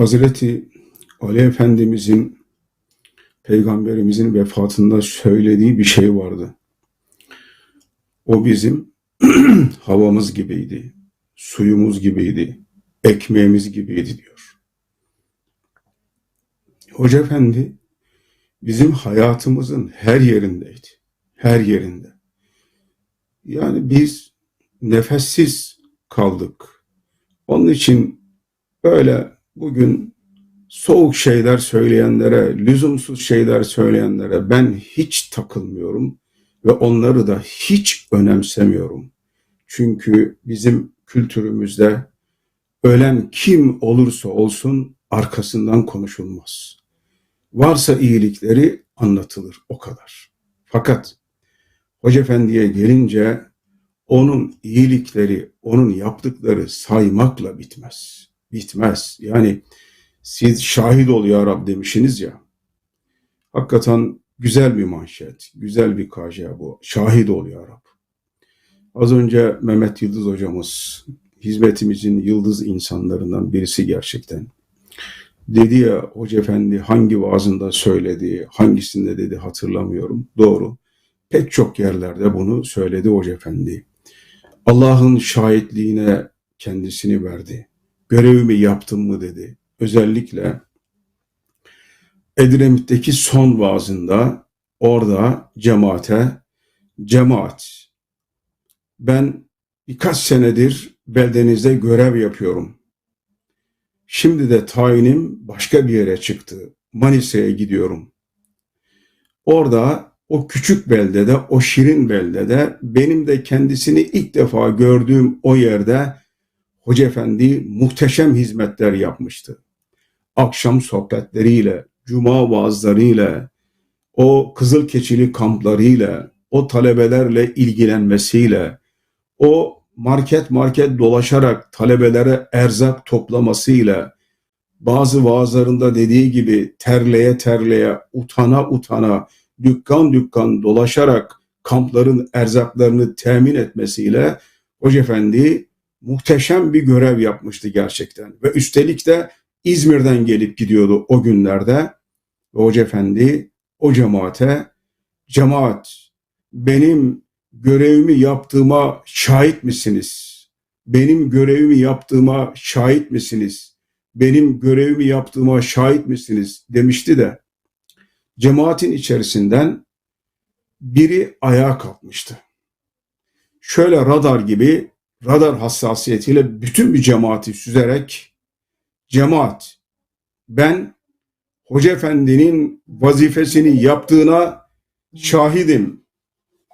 Hazreti Ali Efendimizin Peygamberimizin vefatında söylediği bir şey vardı. O bizim havamız gibiydi, suyumuz gibiydi, ekmeğimiz gibiydi diyor. Hoca Efendi bizim hayatımızın her yerindeydi. Her yerinde. Yani biz nefessiz kaldık. Onun için böyle bugün soğuk şeyler söyleyenlere, lüzumsuz şeyler söyleyenlere ben hiç takılmıyorum ve onları da hiç önemsemiyorum. Çünkü bizim kültürümüzde ölen kim olursa olsun arkasından konuşulmaz. Varsa iyilikleri anlatılır o kadar. Fakat Hoca Efendi'ye gelince onun iyilikleri, onun yaptıkları saymakla bitmez. Bitmez. Yani siz şahit ol ya Rab demişsiniz ya. Hakikaten güzel bir manşet, güzel bir kaja bu. Şahit ol ya Rab. Az önce Mehmet Yıldız hocamız, hizmetimizin yıldız insanlarından birisi gerçekten. Dedi ya Hoca Efendi hangi vaazında söyledi, hangisinde dedi hatırlamıyorum. Doğru. Pek çok yerlerde bunu söyledi Hoca Efendi. Allah'ın şahitliğine kendisini verdi. Görevimi yaptım mı dedi. Özellikle Edremit'teki son vaazında orada cemaate, cemaat ben birkaç senedir beldenizde görev yapıyorum. Şimdi de tayinim başka bir yere çıktı. Manisa'ya gidiyorum. Orada o küçük beldede, o şirin beldede benim de kendisini ilk defa gördüğüm o yerde Hoca Efendi muhteşem hizmetler yapmıştı. Akşam sohbetleriyle, cuma vaazlarıyla, o kızıl keçili kamplarıyla, o talebelerle ilgilenmesiyle, o market market dolaşarak talebelere erzak toplamasıyla, bazı vaazlarında dediği gibi terleye terleye, utana utana, dükkan dükkan dolaşarak kampların erzaklarını temin etmesiyle Hoca Efendi muhteşem bir görev yapmıştı gerçekten. Ve üstelik de İzmir'den gelip gidiyordu o günlerde. Ve Hoca Efendi o cemaate, cemaat benim görevimi yaptığıma şahit misiniz? Benim görevimi yaptığıma şahit misiniz? Benim görevimi yaptığıma şahit misiniz? demişti de cemaatin içerisinden biri ayağa kalkmıştı. Şöyle radar gibi radar hassasiyetiyle bütün bir cemaati süzerek cemaat ben Hoca Efendi'nin vazifesini yaptığına şahidim.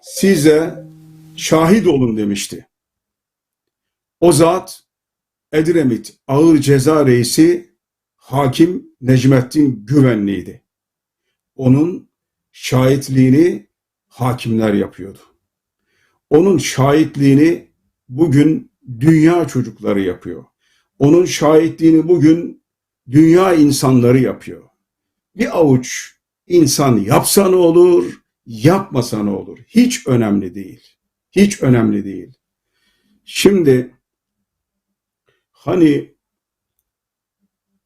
Size şahit olun demişti. O zat Edremit Ağır Ceza Reisi Hakim Necmettin Güvenli'ydi. Onun şahitliğini hakimler yapıyordu. Onun şahitliğini bugün dünya çocukları yapıyor. Onun şahitliğini bugün dünya insanları yapıyor. Bir avuç insan yapsa ne olur, yapmasa ne olur? Hiç önemli değil. Hiç önemli değil. Şimdi hani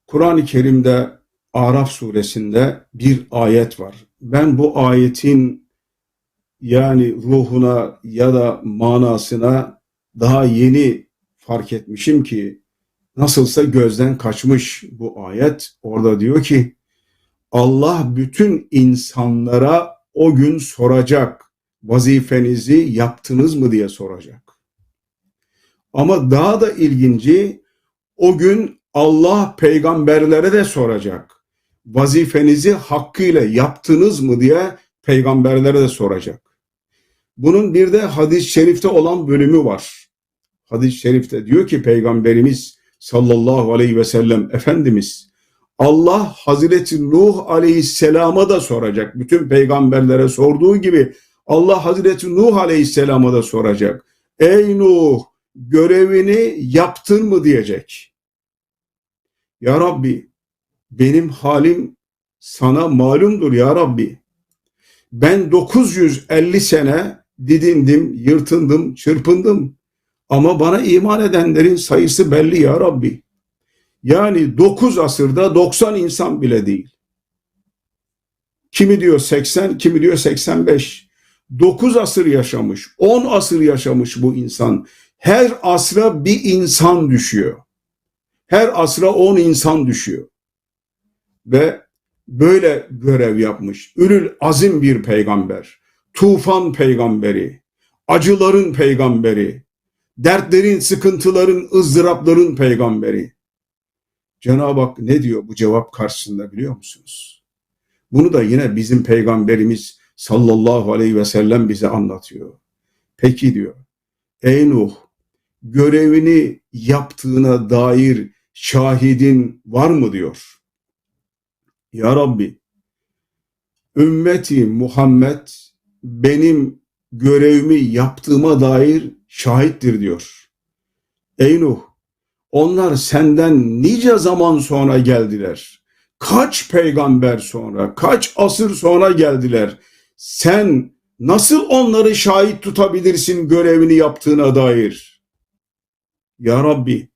Kur'an-ı Kerim'de Araf suresinde bir ayet var. Ben bu ayetin yani ruhuna ya da manasına daha yeni fark etmişim ki nasılsa gözden kaçmış bu ayet. Orada diyor ki Allah bütün insanlara o gün soracak. Vazifenizi yaptınız mı diye soracak. Ama daha da ilginci o gün Allah peygamberlere de soracak. Vazifenizi hakkıyla yaptınız mı diye peygamberlere de soracak. Bunun bir de hadis-i şerifte olan bölümü var. Hadis-i şerifte diyor ki peygamberimiz sallallahu aleyhi ve sellem Efendimiz Allah Hazreti Nuh aleyhisselama da soracak. Bütün peygamberlere sorduğu gibi Allah Hazreti Nuh aleyhisselama da soracak. Ey Nuh görevini yaptın mı diyecek. Ya Rabbi benim halim sana malumdur ya Rabbi. Ben 950 sene didindim, yırtındım, çırpındım. Ama bana iman edenlerin sayısı belli ya Rabbi. Yani 9 asırda 90 insan bile değil. Kimi diyor 80, kimi diyor 85. 9 asır yaşamış, 10 asır yaşamış bu insan. Her asra bir insan düşüyor. Her asra 10 insan düşüyor. Ve böyle görev yapmış. Ülül azim bir peygamber. Tufan peygamberi. Acıların peygamberi. Dertlerin, sıkıntıların, ızdırapların peygamberi. Cenab-ı Hak ne diyor bu cevap karşısında biliyor musunuz? Bunu da yine bizim peygamberimiz sallallahu aleyhi ve sellem bize anlatıyor. Peki diyor, ey Nuh görevini yaptığına dair şahidin var mı diyor. Ya Rabbi ümmeti Muhammed benim görevimi yaptığıma dair şahittir diyor. Ey Nuh onlar senden nice zaman sonra geldiler. Kaç peygamber sonra, kaç asır sonra geldiler. Sen nasıl onları şahit tutabilirsin görevini yaptığına dair? Ya Rabbi,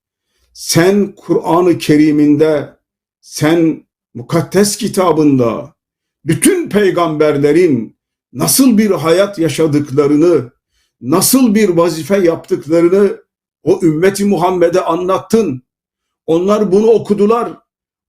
sen Kur'an-ı Kerim'inde, sen mukaddes kitabında bütün peygamberlerin nasıl bir hayat yaşadıklarını, nasıl bir vazife yaptıklarını o ümmeti Muhammed'e anlattın. Onlar bunu okudular.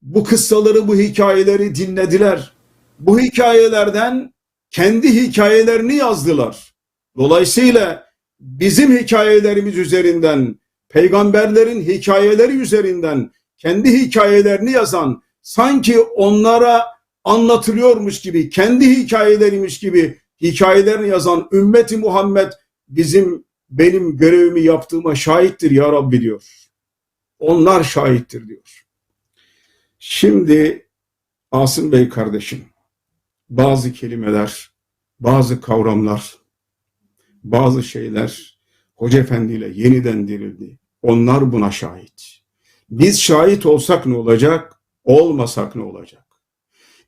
Bu kıssaları, bu hikayeleri dinlediler. Bu hikayelerden kendi hikayelerini yazdılar. Dolayısıyla bizim hikayelerimiz üzerinden, peygamberlerin hikayeleri üzerinden kendi hikayelerini yazan, sanki onlara anlatılıyormuş gibi, kendi hikayeleriymiş gibi hikayelerini yazan ümmeti Muhammed bizim benim görevimi yaptığıma şahittir ya Rabbi diyor. Onlar şahittir diyor. Şimdi Asım Bey kardeşim bazı kelimeler, bazı kavramlar, bazı şeyler Hoca Efendi ile yeniden dirildi. Onlar buna şahit. Biz şahit olsak ne olacak? Olmasak ne olacak?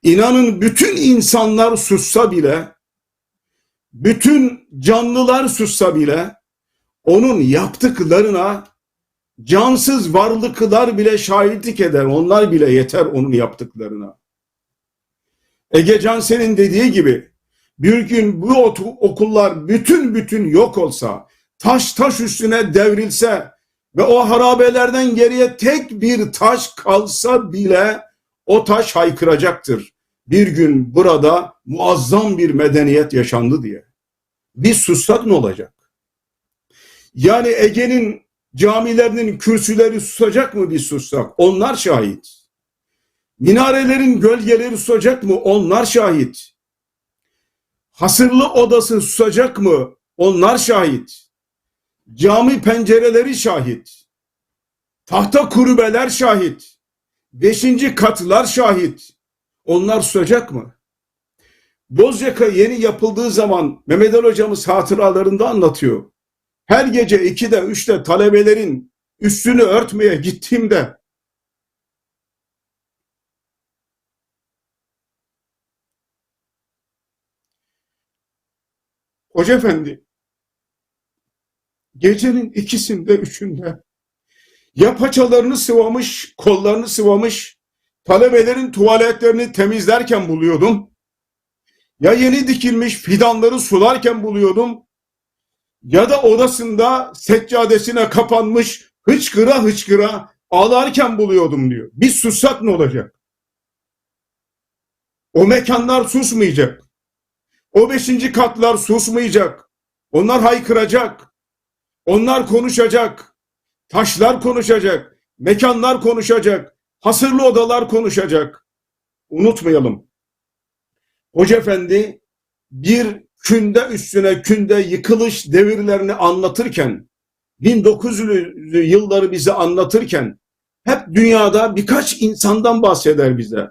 İnanın bütün insanlar sussa bile, bütün canlılar sussa bile onun yaptıklarına cansız varlıklar bile şahitlik eder. Onlar bile yeter onun yaptıklarına. Ege Cansel'in dediği gibi bir gün bu okullar bütün bütün yok olsa, taş taş üstüne devrilse ve o harabelerden geriye tek bir taş kalsa bile o taş haykıracaktır. Bir gün burada muazzam bir medeniyet yaşandı diye. Biz sussak ne olacak? Yani Ege'nin camilerinin kürsüleri susacak mı biz sussak? Onlar şahit. Minarelerin gölgeleri susacak mı? Onlar şahit. Hasırlı odası susacak mı? Onlar şahit. Cami pencereleri şahit. Tahta kurubeler şahit. Beşinci katlar şahit. Onlar susacak mı? Bozyaka yeni yapıldığı zaman Mehmet Ali hocamız hatıralarında anlatıyor. Her gece 2'de 3'te talebelerin üstünü örtmeye gittiğimde Hoca efendi gecenin ikisinde üçünde ya paçalarını sıvamış, kollarını sıvamış, talebelerin tuvaletlerini temizlerken buluyordum. Ya yeni dikilmiş fidanları sularken buluyordum ya da odasında seccadesine kapanmış hıçkıra hıçkıra ağlarken buluyordum diyor. Biz sussak ne olacak? O mekanlar susmayacak. O beşinci katlar susmayacak. Onlar haykıracak. Onlar konuşacak. Taşlar konuşacak. Mekanlar konuşacak. Hasırlı odalar konuşacak. Unutmayalım. Hoca Efendi bir künde üstüne künde yıkılış devirlerini anlatırken 1900'lü yılları bize anlatırken hep dünyada birkaç insandan bahseder bize.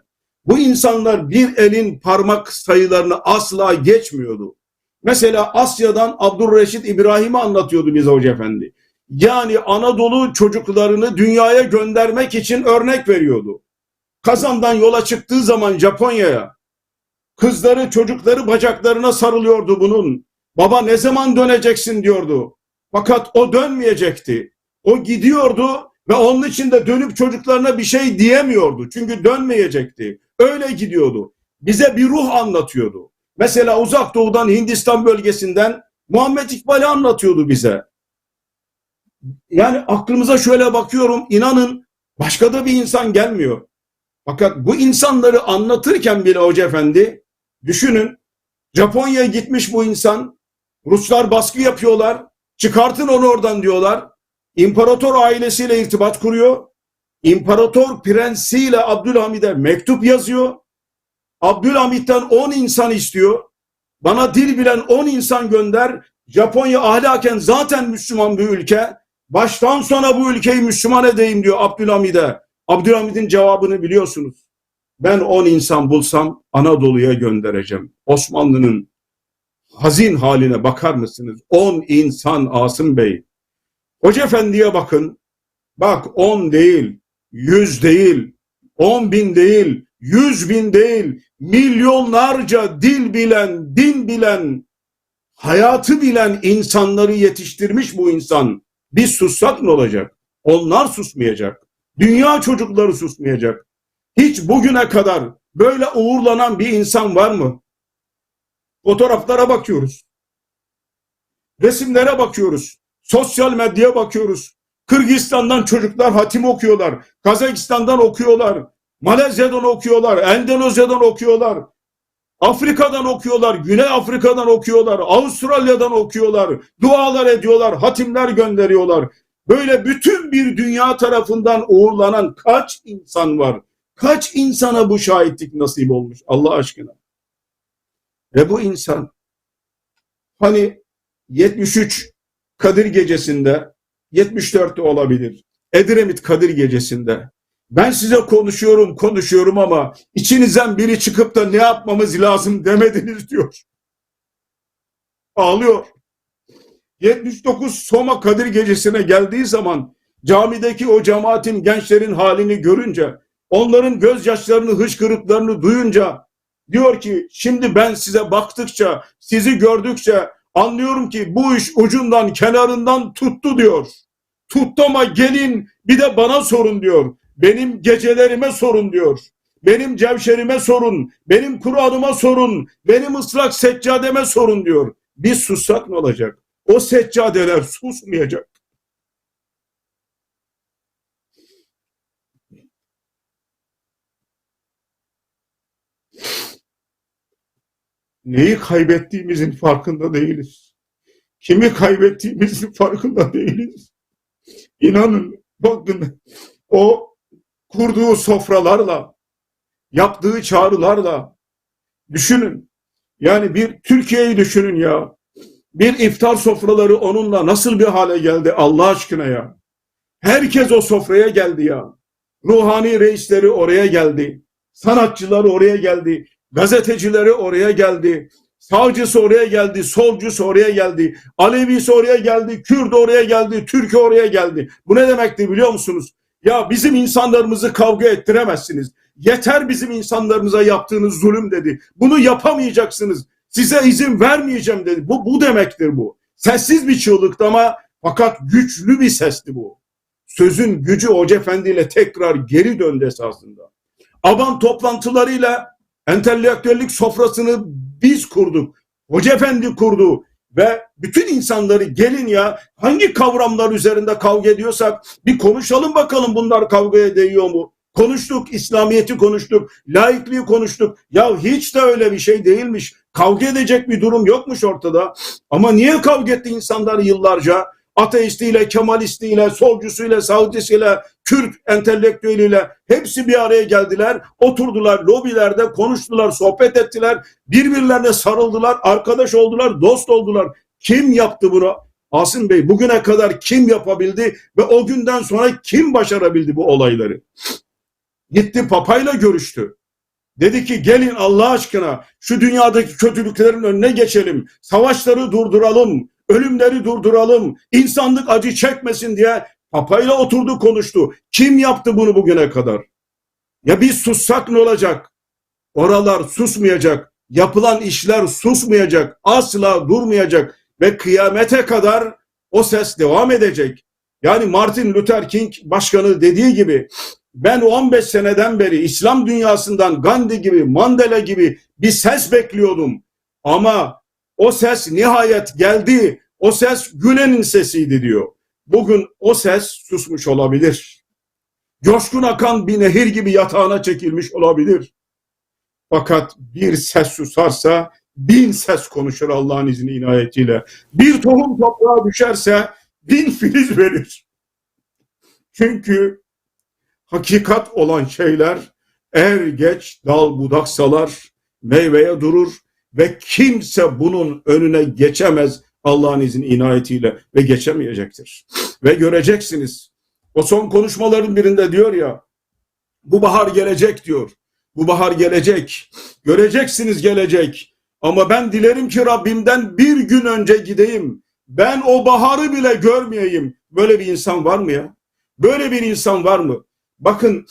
Bu insanlar bir elin parmak sayılarını asla geçmiyordu. Mesela Asya'dan Abdurreşit İbrahim'i anlatıyordu bize Hoca Efendi. Yani Anadolu çocuklarını dünyaya göndermek için örnek veriyordu. Kazan'dan yola çıktığı zaman Japonya'ya Kızları çocukları bacaklarına sarılıyordu bunun. Baba ne zaman döneceksin diyordu. Fakat o dönmeyecekti. O gidiyordu Ve onun için de dönüp çocuklarına bir şey diyemiyordu. Çünkü dönmeyecekti. Öyle gidiyordu. Bize bir ruh anlatıyordu. Mesela uzak doğudan Hindistan bölgesinden Muhammed İkbal'i anlatıyordu bize. Yani aklımıza şöyle bakıyorum inanın başka da bir insan gelmiyor. Fakat bu insanları anlatırken bile Hoca Efendi düşünün Japonya'ya gitmiş bu insan Ruslar baskı yapıyorlar çıkartın onu oradan diyorlar. İmparator ailesiyle irtibat kuruyor. İmparator prensiyle Abdülhamid'e mektup yazıyor. Abdülhamid'den 10 insan istiyor. Bana dil bilen 10 insan gönder. Japonya ahlaken zaten Müslüman bir ülke. Baştan sona bu ülkeyi Müslüman edeyim diyor Abdülhamid'e. Abdülhamid'in cevabını biliyorsunuz. Ben 10 insan bulsam Anadolu'ya göndereceğim. Osmanlı'nın hazin haline bakar mısınız? 10 insan Asım Bey. Hoca Efendi'ye bakın. Bak 10 değil, 100 değil, 10 bin değil, 100 bin değil, milyonlarca dil bilen, din bilen, hayatı bilen insanları yetiştirmiş bu insan. Biz sussak ne olacak? Onlar susmayacak. Dünya çocukları susmayacak. Hiç bugüne kadar böyle uğurlanan bir insan var mı? Fotoğraflara bakıyoruz. Resimlere bakıyoruz. Sosyal medyaya bakıyoruz. Kırgızistan'dan çocuklar hatim okuyorlar. Kazakistan'dan okuyorlar. Malezya'dan okuyorlar. Endonezya'dan okuyorlar. Afrika'dan okuyorlar. Güney Afrika'dan okuyorlar. Avustralya'dan okuyorlar. Dualar ediyorlar. Hatimler gönderiyorlar. Böyle bütün bir dünya tarafından uğurlanan kaç insan var? Kaç insana bu şahitlik nasip olmuş Allah aşkına? Ve bu insan hani 73 Kadir gecesinde 74'te olabilir. Edremit Kadir gecesinde ben size konuşuyorum konuşuyorum ama içinizden biri çıkıp da ne yapmamız lazım demediniz diyor. Ağlıyor. 79 Soma Kadir gecesine geldiği zaman camideki o cemaatin gençlerin halini görünce onların gözyaşlarını hışkırıklarını duyunca diyor ki şimdi ben size baktıkça sizi gördükçe anlıyorum ki bu iş ucundan kenarından tuttu diyor. Tuttu ama gelin bir de bana sorun diyor. Benim gecelerime sorun diyor. Benim cevşerime sorun. Benim Kur'an'ıma sorun. Benim ıslak seccademe sorun diyor. Biz sussak ne olacak? O seccadeler susmayacak. Neyi kaybettiğimizin farkında değiliz. Kimi kaybettiğimizin farkında değiliz. İnanın bakın o kurduğu sofralarla, yaptığı çağrılarla düşünün. Yani bir Türkiye'yi düşünün ya. Bir iftar sofraları onunla nasıl bir hale geldi Allah aşkına ya. Herkes o sofraya geldi ya. Ruhani reisleri oraya geldi. Sanatçılar oraya geldi. Gazetecileri oraya geldi. Sağcısı oraya geldi, solcusu oraya geldi, Alevisi oraya geldi, Kürt oraya geldi, Türk oraya geldi. Bu ne demekti biliyor musunuz? Ya bizim insanlarımızı kavga ettiremezsiniz. Yeter bizim insanlarımıza yaptığınız zulüm dedi. Bunu yapamayacaksınız. Size izin vermeyeceğim dedi. Bu, bu demektir bu. Sessiz bir çığlıktı ama fakat güçlü bir sesti bu. Sözün gücü Hoca Efendi ile tekrar geri döndü esasında. Aban toplantılarıyla entelektüellik sofrasını biz kurduk. Hoca Efendi kurdu ve bütün insanları gelin ya hangi kavramlar üzerinde kavga ediyorsak bir konuşalım bakalım bunlar kavgaya değiyor mu? Konuştuk, İslamiyet'i konuştuk, laikliği konuştuk. Ya hiç de öyle bir şey değilmiş. Kavga edecek bir durum yokmuş ortada. Ama niye kavga etti insanlar yıllarca? Ateistiyle, Kemalistiyle, solcusuyla, Saudisiyle, Kürt entelektüeliyle hepsi bir araya geldiler. Oturdular, lobilerde konuştular, sohbet ettiler. Birbirlerine sarıldılar, arkadaş oldular, dost oldular. Kim yaptı bunu? Asım Bey bugüne kadar kim yapabildi ve o günden sonra kim başarabildi bu olayları? Gitti papayla görüştü. Dedi ki gelin Allah aşkına şu dünyadaki kötülüklerin önüne geçelim. Savaşları durduralım. Ölümleri durduralım. insanlık acı çekmesin diye papayla oturdu konuştu. Kim yaptı bunu bugüne kadar? Ya biz sussak ne olacak? Oralar susmayacak. Yapılan işler susmayacak. Asla durmayacak. Ve kıyamete kadar o ses devam edecek. Yani Martin Luther King başkanı dediği gibi ben 15 seneden beri İslam dünyasından Gandhi gibi, Mandela gibi bir ses bekliyordum. Ama o ses nihayet geldi. O ses Gülen'in sesiydi diyor. Bugün o ses susmuş olabilir. Coşkun akan bir nehir gibi yatağına çekilmiş olabilir. Fakat bir ses susarsa bin ses konuşur Allah'ın izni inayetiyle. Bir tohum toprağa düşerse bin filiz verir. Çünkü hakikat olan şeyler er geç dal budak salar, meyveye durur ve kimse bunun önüne geçemez Allah'ın izni inayetiyle ve geçemeyecektir. Ve göreceksiniz. O son konuşmaların birinde diyor ya bu bahar gelecek diyor. Bu bahar gelecek. Göreceksiniz gelecek. Ama ben dilerim ki Rabbimden bir gün önce gideyim. Ben o baharı bile görmeyeyim. Böyle bir insan var mı ya? Böyle bir insan var mı? Bakın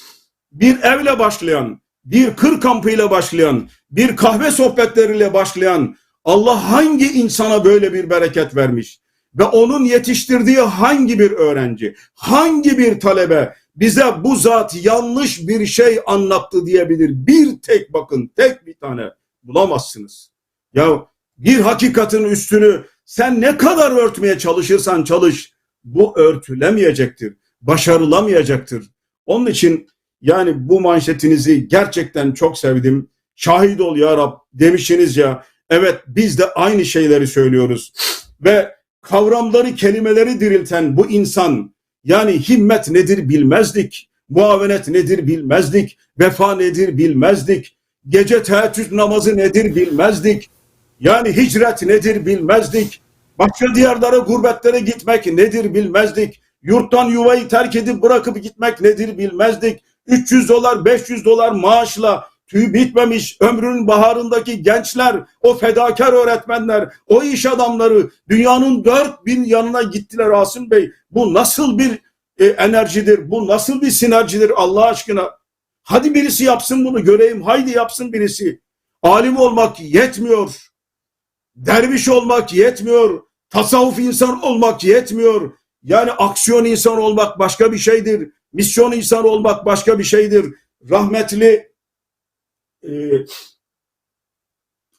bir evle başlayan, bir kır kampıyla başlayan, bir kahve sohbetleriyle başlayan Allah hangi insana böyle bir bereket vermiş? Ve onun yetiştirdiği hangi bir öğrenci, hangi bir talebe bize bu zat yanlış bir şey anlattı diyebilir? Bir tek bakın, tek bir tane bulamazsınız. Ya bir hakikatin üstünü sen ne kadar örtmeye çalışırsan çalış, bu örtülemeyecektir, başarılamayacaktır. Onun için yani bu manşetinizi gerçekten çok sevdim. Şahit ol ya Rab demişsiniz ya. Evet biz de aynı şeyleri söylüyoruz. Ve kavramları, kelimeleri dirilten bu insan yani himmet nedir bilmezdik. Muavenet nedir bilmezdik. Vefa nedir bilmezdik. Gece teheccüd namazı nedir bilmezdik. Yani hicret nedir bilmezdik. Başka diyarlara, gurbetlere gitmek nedir bilmezdik. Yurttan yuvayı terk edip bırakıp gitmek nedir bilmezdik. 300 dolar, 500 dolar maaşla tüy bitmemiş ömrünün baharındaki gençler, o fedakar öğretmenler, o iş adamları dünyanın dört bin yanına gittiler Asım Bey. Bu nasıl bir e, enerjidir, bu nasıl bir sinerjidir Allah aşkına? Hadi birisi yapsın bunu göreyim, haydi yapsın birisi. Alim olmak yetmiyor. Derviş olmak yetmiyor. Tasavvuf insan olmak yetmiyor. Yani aksiyon insan olmak başka bir şeydir. Misyon insan olmak başka bir şeydir. Rahmetli e,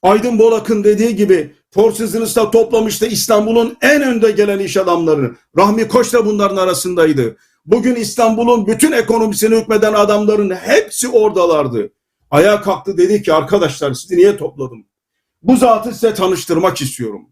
Aydın Bolak'ın dediği gibi Forsizinius'ta toplamıştı İstanbul'un en önde gelen iş adamlarını. Rahmi Koç da bunların arasındaydı. Bugün İstanbul'un bütün ekonomisini hükmeden adamların hepsi oradalardı. Ayağa kalktı dedi ki arkadaşlar sizi niye topladım? Bu zatı size tanıştırmak istiyorum.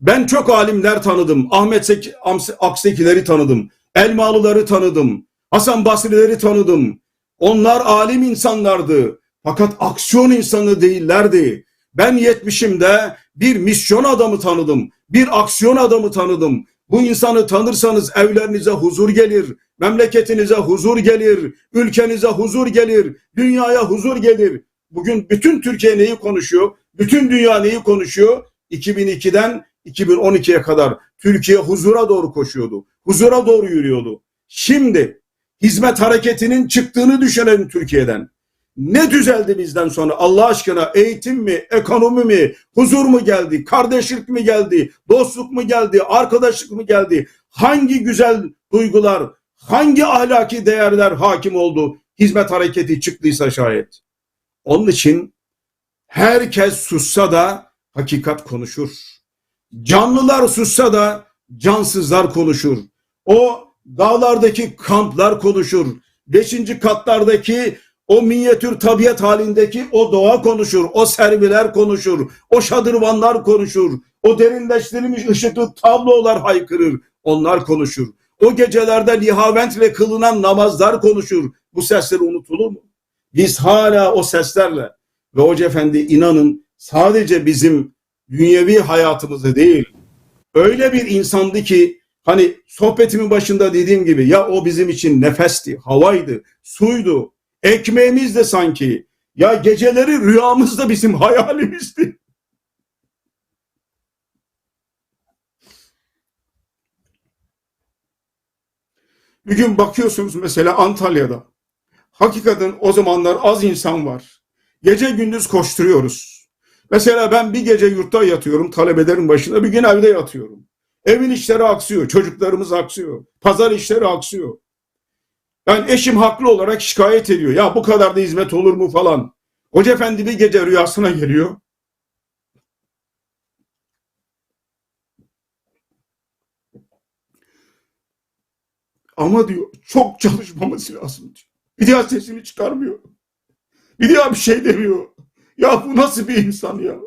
Ben çok alimler tanıdım. Ahmet Sek Aksekileri tanıdım. Elmalıları tanıdım. Hasan Basrileri tanıdım. Onlar alim insanlardı. Fakat aksiyon insanı değillerdi. Ben yetmişimde bir misyon adamı tanıdım. Bir aksiyon adamı tanıdım. Bu insanı tanırsanız evlerinize huzur gelir, memleketinize huzur gelir, ülkenize huzur gelir, dünyaya huzur gelir. Bugün bütün Türkiye neyi konuşuyor? Bütün dünya neyi konuşuyor? 2002'den 2012'ye kadar Türkiye huzura doğru koşuyordu. Huzura doğru yürüyordu. Şimdi hizmet hareketinin çıktığını düşünelim Türkiye'den. Ne düzeldi bizden sonra Allah aşkına eğitim mi, ekonomi mi, huzur mu geldi, kardeşlik mi geldi, dostluk mu geldi, arkadaşlık mı geldi? Hangi güzel duygular, hangi ahlaki değerler hakim oldu hizmet hareketi çıktıysa şayet. Onun için herkes sussa da hakikat konuşur. Canlılar sussa da cansızlar konuşur. O dağlardaki kamplar konuşur. Beşinci katlardaki o minyatür tabiat halindeki o doğa konuşur, o serviler konuşur, o şadırvanlar konuşur, o derinleştirilmiş ışıklı tablolar haykırır, onlar konuşur. O gecelerde lihaventle kılınan namazlar konuşur. Bu sesler unutulur mu? Biz hala o seslerle ve Hoca Efendi inanın sadece bizim dünyevi hayatımızı değil, öyle bir insandı ki hani sohbetimin başında dediğim gibi ya o bizim için nefesti, havaydı, suydu, Ekmeğimiz de sanki. Ya geceleri rüyamız da bizim hayalimizdi. Bir gün bakıyorsunuz mesela Antalya'da. Hakikaten o zamanlar az insan var. Gece gündüz koşturuyoruz. Mesela ben bir gece yurtta yatıyorum talebelerin başında bir gün evde yatıyorum. Evin işleri aksıyor, çocuklarımız aksıyor, pazar işleri aksıyor. Yani eşim haklı olarak şikayet ediyor. Ya bu kadar da hizmet olur mu falan. Hoca efendi bir gece rüyasına geliyor. Ama diyor çok çalışmamız lazım diyor. Bir daha sesini çıkarmıyor. Bir daha bir şey demiyor. Ya bu nasıl bir insan ya?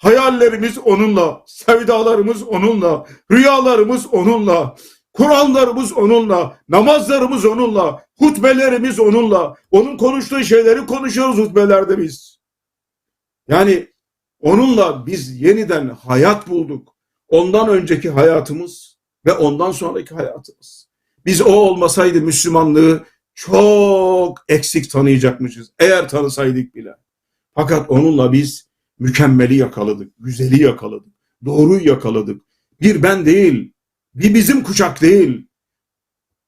Hayallerimiz onunla, sevdalarımız onunla, rüyalarımız onunla, Kur'anlarımız onunla, namazlarımız onunla, hutbelerimiz onunla. Onun konuştuğu şeyleri konuşuyoruz hutbelerde biz. Yani onunla biz yeniden hayat bulduk. Ondan önceki hayatımız ve ondan sonraki hayatımız. Biz o olmasaydı Müslümanlığı çok eksik tanıyacakmışız. Eğer tanısaydık bile. Fakat onunla biz mükemmeli yakaladık, güzeli yakaladık, doğruyu yakaladık. Bir ben değil, bir bizim kuşak değil.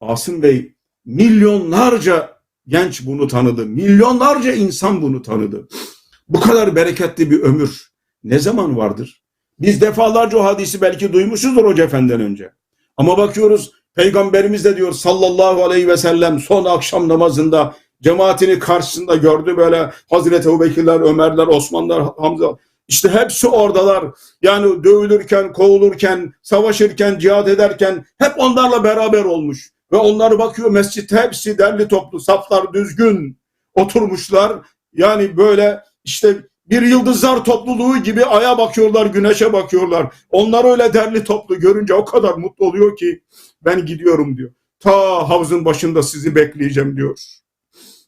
Asım Bey milyonlarca genç bunu tanıdı. Milyonlarca insan bunu tanıdı. Bu kadar bereketli bir ömür ne zaman vardır? Biz defalarca o hadisi belki duymuşuzdur Hoca Efendi'den önce. Ama bakıyoruz Peygamberimiz de diyor sallallahu aleyhi ve sellem son akşam namazında cemaatini karşısında gördü böyle Hazreti Ebubekirler, Ömerler, Osmanlar, Hamza işte hepsi oradalar. Yani dövülürken, kovulurken, savaşırken, cihad ederken hep onlarla beraber olmuş. Ve onlara bakıyor mescit hepsi derli toplu, saflar düzgün oturmuşlar. Yani böyle işte bir yıldızlar topluluğu gibi aya bakıyorlar, güneşe bakıyorlar. Onlar öyle derli toplu görünce o kadar mutlu oluyor ki ben gidiyorum diyor. Ta havuzun başında sizi bekleyeceğim diyor.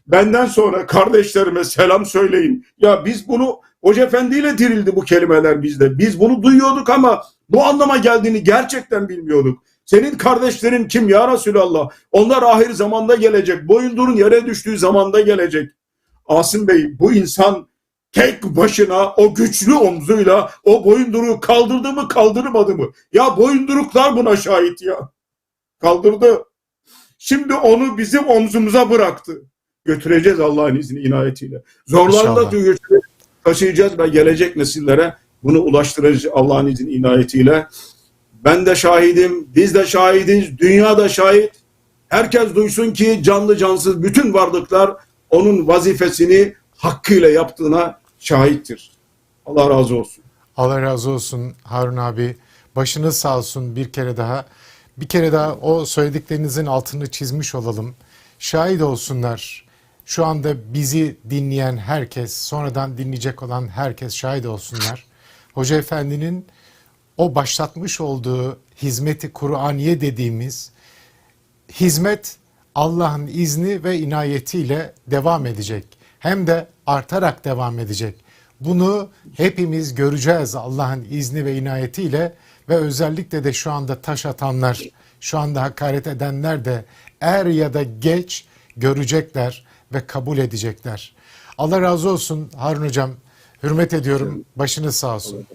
Benden sonra kardeşlerime selam söyleyin. Ya biz bunu Hoca Efendi ile dirildi bu kelimeler bizde. Biz bunu duyuyorduk ama bu anlama geldiğini gerçekten bilmiyorduk. Senin kardeşlerin kim ya Resulallah? Onlar ahir zamanda gelecek. Boyundurun yere düştüğü zamanda gelecek. Asım Bey bu insan tek başına o güçlü omzuyla o boyunduruğu kaldırdı mı kaldırmadı mı? Ya boyunduruklar buna şahit ya. Kaldırdı. Şimdi onu bizim omzumuza bıraktı. Götüreceğiz Allah'ın izni inayetiyle. Zorlarla diyor taşıyacağız ve gelecek nesillere bunu ulaştıracağız Allah'ın izni inayetiyle. Ben de şahidim, biz de şahidiz, dünya da şahit. Herkes duysun ki canlı cansız bütün varlıklar onun vazifesini hakkıyla yaptığına şahittir. Allah razı olsun. Allah razı olsun Harun abi. Başınız sağ olsun bir kere daha. Bir kere daha o söylediklerinizin altını çizmiş olalım. Şahit olsunlar. Şu anda bizi dinleyen herkes, sonradan dinleyecek olan herkes şahit olsunlar. Hoca Efendi'nin o başlatmış olduğu hizmeti Kur'aniye dediğimiz hizmet Allah'ın izni ve inayetiyle devam edecek. Hem de artarak devam edecek. Bunu hepimiz göreceğiz Allah'ın izni ve inayetiyle ve özellikle de şu anda taş atanlar, şu anda hakaret edenler de er ya da geç görecekler ve kabul edecekler. Allah razı olsun Harun Hocam. Hürmet ediyorum. Başınız sağ olsun.